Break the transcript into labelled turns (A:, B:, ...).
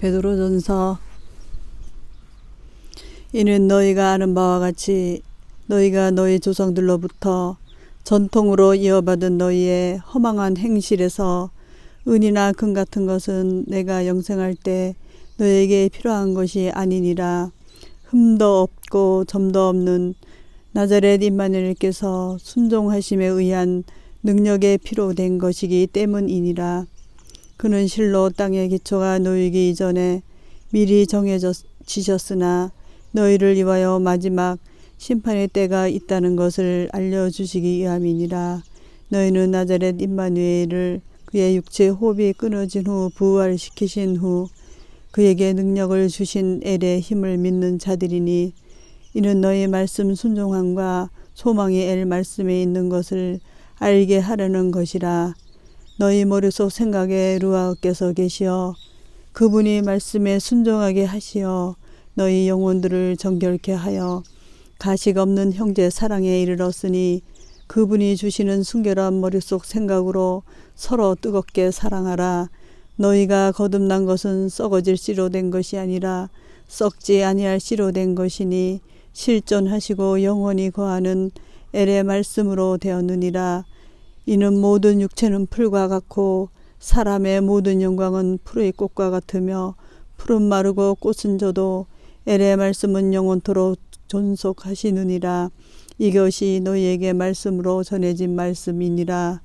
A: 베드로전서 이는 너희가 아는 바와 같이 너희가 너희 조상들로부터 전통으로 이어받은 너희의 허망한 행실에서 은이나 금 같은 것은 내가 영생할 때 너에게 필요한 것이 아니니라. 흠도 없고 점도 없는 나자렛 임마누엘께서 순종하심에 의한 능력에 피로된 것이기 때문이니라 그는 실로 땅의 기초가 놓이기 이전에 미리 정해지셨으나 너희를 위하여 마지막 심판의 때가 있다는 것을 알려주시기 위함이니라. 너희는 나자렛 임마누엘을 그의 육체 호흡이 끊어진 후 부활시키신 후 그에게 능력을 주신 엘의 힘을 믿는 자들이니 이는 너희 말씀 순종함과 소망이 엘 말씀에 있는 것을 알게 하려는 것이라. 너희 머릿속 생각에 루아께서 계시어 그분이 말씀에 순종하게 하시어 너희 영혼들을 정결케 하여 가식 없는 형제 사랑에 이르렀으니 그분이 주시는 순결한 머릿속 생각으로 서로 뜨겁게 사랑하라. 너희가 거듭난 것은 썩어질 씨로 된 것이 아니라 썩지 아니할 씨로 된 것이니 실존하시고 영원히 거하는 엘의 말씀으로 되었느니라. 이는 모든 육체는 풀과 같고 사람의 모든 영광은 풀의 꽃과 같으며 풀은 마르고 꽃은 져도 엘의 말씀은 영원토록 존속하시느니라. 이것이 너희에게 말씀으로 전해진 말씀이니라.